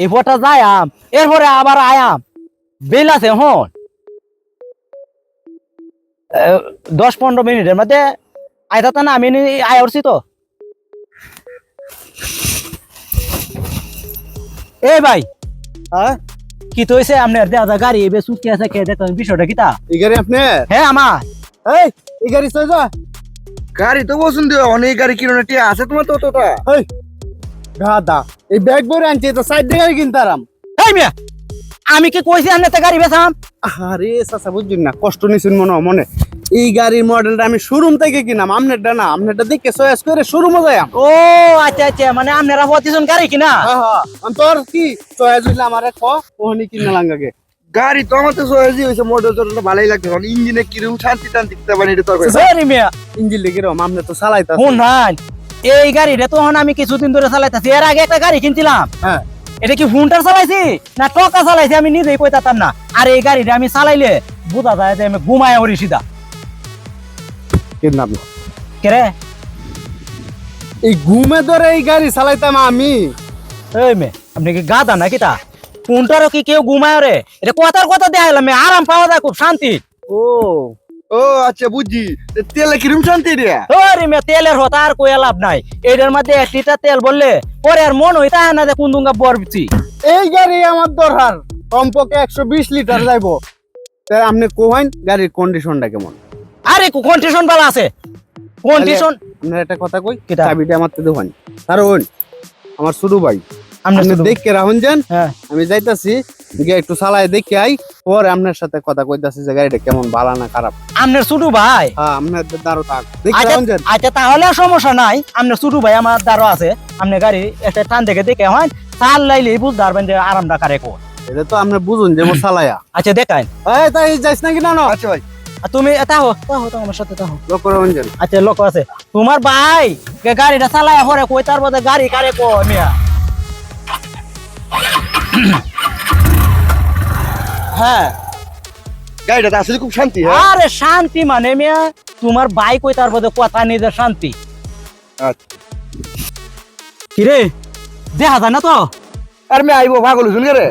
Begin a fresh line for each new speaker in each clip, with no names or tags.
এই বটা যায়াম এরপরে আবার আয়াম বেল আছে হন। দশ পনেরো মিনিটের মধ্যে আইতা না আমি আয় উঠছি তো। এ ভাই
হ্যাঁ?
কি তো হয়েছে আপনার দেওয়া গাড়ি এবার সুটকে আছে কে দেখো বিষয়টা কিতা
এই গাড়ি আপনি
হ্যাঁ আমার।
এই এই গাড়ি চলে যা।
গাড়ি তো পছন্দ অনেক গাড়ি কিনো টিয়া আছে তোমার তো তোটা
এই গাদা এই ব্যাগ ভরে আনছি তো সাইড গাড়ি কিনতারাম
এই মিয়া আমি কি কইছি আপনার গাড়ি বেচাম?
আরে চাচা বুঝছেন না কষ্ট নিছেন মনে মনে। এই গাড়ির মডেলটা আমি শোরুম থেকে কিনাম আমনেরটা না আমনেরটা দেখে চয়েস করে শোরুমে যাইম
ও আচ্ছা আচ্ছা মানে আপনারা প্রতিজন গাড়ি কিনা?
হ্যাঁ হ্যাঁ তোর কি চয়েস হইলে আমারে ক ওহনি কিনা লাঙ্গাগে
গাড়ি তো আমার তো সহজই হয়েছে মোটর চলতে ভালোই লাগছে কারণ ইঞ্জিনে কীরকম শান্তি টান্তি দিতে পারি এটা তো।
সরি মিয়া।
ইঞ্জিন লেগে রম আমনে তো চালাইতা
শুন নাই। এই গাড়িটা তখন আমি কিছুদিন ধরে চালাইতেছি। এর আগে একটা গাড়ি কিনছিলাম।
হ্যাঁ।
এটা কি হুন্টার চালাইছি? না টকা চালাইছি আমি নিজেই কইতাম না। আর এই গাড়িটা আমি চালাইলে বোঝা যায় যে আমি ঘুমায় ওরি সিধা
না।
কেরে
এই ঘুমে ধরে এই গাড়ি চালাইতাম আমি।
এই মে আপনি কি গাদা নাকি তা? হুন্টারও কি কেউ ঘুমায় রে? এটা কথার কথা দেখাইলাম আরাম পাওয়া যায় খুব শান্তি।
ও
ও আচ্ছা বুঝছি। তে তেলে কিরম শান্তি রে?
ওরে মে তেলের হতা আর কই লাভ নাই। এটার মধ্যে এক লিটার তেল বললে পরে আর মন হইতা না যে কোন দুঙ্গা বরবিছি
এই গাড়ি আমার দরকার। কমপক্ষে একশো বিশ লিটার যাইবো। তাই আপনি কোহাইন গাড়ির কন্ডিশনটা কেমন?
আরে কন্ডিশন ভালো আছে। কন্ডিশন
আপনার একটা কথা কই? চাবিটা আমার তো দেখুন কারণ আমার ছোট ভাই। আপনি
শুধু-
দেখে রাখুন যান।
হ্যাঁ।
আমি যাইতাছি। একটু চালায় দেখে আই পরে আপনার সাথে কথা কইতাছি যে গাড়িটা কেমন ভালো না খারাপ।
আপনার ছোট ভাই?
হ্যাঁ আপনার দাঁড়ো থাক।
আচ্ছা আচ্ছা তাহলে সমস্যা নাই। আপনার ছোট ভাই আমার দ্বারও আছে। আপনি গাড়ি একটা টান দেখে দেখে হয় চাল লাইলে বুঝতে পারবেন যে আরামটা কারে কো
এটা তো আপনি বুঝুন যে চালায়া।
আচ্ছা দেখাই
এই তাই যাইস নাকি না
আচ্ছা ভাই।
তুমি তাহো তাহো তো আমার সাথে তাহো।
রাখুন যান।
আচ্ছা লোক আছে। তোমার ভাই গাড়িটা চালায় হরে কই তার মধ্যে গাড়ি কারে কো মিয়া?
হ্যাঁ। গাড়িটা আসলে খুব শান্তি হ্যাঁ?
আরে শান্তি মানে মিয়া তোমার ভাই কই তার মধ্যে কথা নিজের শান্তি।
আচ্ছা।
কিরে দেখা যায় না তো?
আর মে আইবো পাগল শুন রে?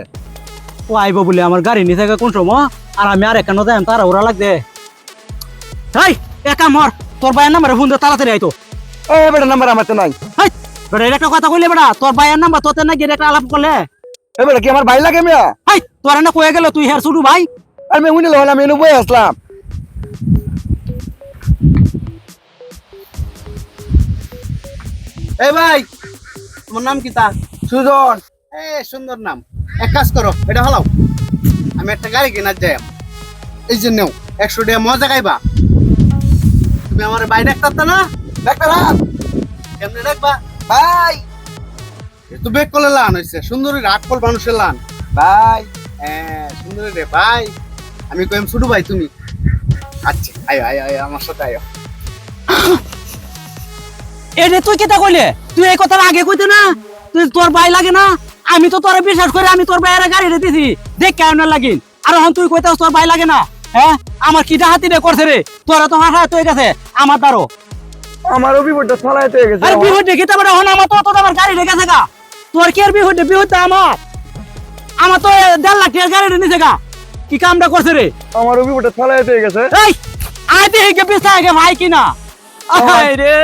ও আইব বলে আমার গাড়ি নিয়ে থাকে কোন সময় আর আমি আর এখানে যাই তারা ওরা লাগবে। হাই একা মর তোর ভাইয়ের নাম্বারে ফোন দিয়ে তাড়াতাড়ি আইতো
ও বেটা নাম্বার আমার তো নাই।
হাই বেটা একটা কথা কইলে বেটা তোর ভাইয়ের নাম্বার তোতে না গিয়ে একটা আলাপ করলে?
এ বেটা কি আমার ভাই লাগে মিয়া?
তোর না কয়ে গেল তুই হের শুরু ভাই?
আর মে উনি লহলা মেনু বই আসলাম।
এই ভাই তোমার নাম কি তা?
সুজন।
এ সুন্দর নাম। এক কাজ করো এটা হলাও। আমি একটা গাড়ি কেনার যাই। এই জন্য একশো টাকা মজা খাইবা। তুমি আমার ভাই ডাক্তার না?
ডাক্তার হাত
কেমনে ডাকবা?
ভাই।
তো বেক করলে লান হয়েছে সুন্দরী রাগ কল মানুষের লান।
ভাই।
হ্যাঁ সুন্দরী রে ভাই। আমি কইম ছোট ভাই তুমি। আচ্ছা আয়ো আয়ো আয়ো আমার সাথে আয়ো।
এটা তুই কেটা কইলে? তুই এই কথা আগে কইতে না? তুই তোর ভাই লাগে না? আমি তো তোরে বিশ্বাস করে আমি তোর ভাইয়ের গাড়ি রে দিছি দেখ কেমন লাগিন আর এখন তুই কইতাস তোর ভাই লাগে না? হ্যাঁ? আমার কিটা হাতি রে করছে রে? তোরা তো হাঁটা তুই গেছে আমার দ্বারো
আমার অভিজ্ঞতা ছলাইতে গেছে
আরে দেখি তারপরে এখন আমার তো তো আমার গাড়ি রেখেছে গা। তোর কি আর বিহুড বিহুড আমার। আমার তো দেড় লাখ টাকার গাড়ি নিছে গা। কি কামটা করছে রে?
আমার অভিজ্ঞতা ছলাইতে হয়ে গেছে।
এই আইতে হেগে পিছা হেগে ভাই কিনা। আয় রে।